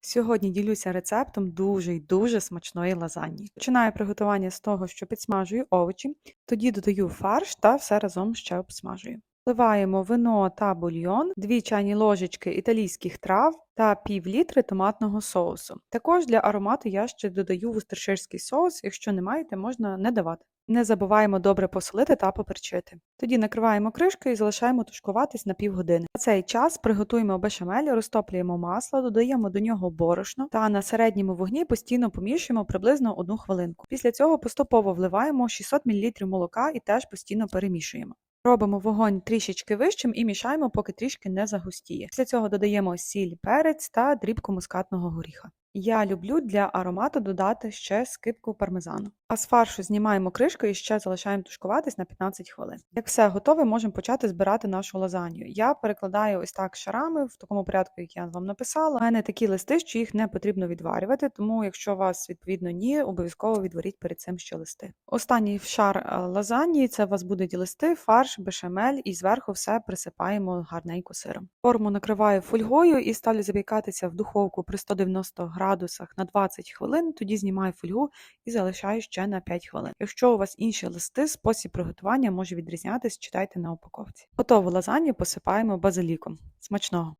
Сьогодні ділюся рецептом дуже й дуже смачної лазаньї. Починаю приготування з того, що підсмажую овочі, тоді додаю фарш та все разом ще обсмажую. Вливаємо вино та бульйон, 2 чайні ложечки італійських трав та пів літри томатного соусу. Також для аромату я ще додаю вустерширський соус, якщо не маєте, можна не давати. Не забуваємо добре посолити та поперчити. Тоді накриваємо кришкою і залишаємо тушкуватись на півгодини. На цей час приготуємо бешамель, розтоплюємо масло, додаємо до нього борошно та на середньому вогні постійно помішуємо приблизно одну хвилинку. Після цього поступово вливаємо 600 мл молока і теж постійно перемішуємо. Робимо вогонь трішечки вищим і мішаємо, поки трішки не загустіє. Після цього додаємо сіль, перець та дрібку мускатного горіха. Я люблю для аромату додати ще скипку пармезану. А з фаршу знімаємо кришку і ще залишаємо тушкуватись на 15 хвилин. Як все готове, можемо почати збирати нашу лазанью. Я перекладаю ось так шарами в такому порядку, як я вам написала. У мене такі листи, що їх не потрібно відварювати, тому якщо у вас відповідно ні, обов'язково відваріть перед цим ще листи. Останній шар е, лазаньї це у вас будуть листи, фарш, бешамель і зверху все присипаємо гарненько сиром. Форму накриваю фольгою і ставлю запікатися в духовку при 190 градусах на 20 хвилин. Тоді знімаю фольгу і залишаю ще на 5 хвилин. Якщо у вас інші листи, спосіб приготування може відрізнятись, читайте на упаковці. Готову лазанью посипаємо базиліком. Смачного!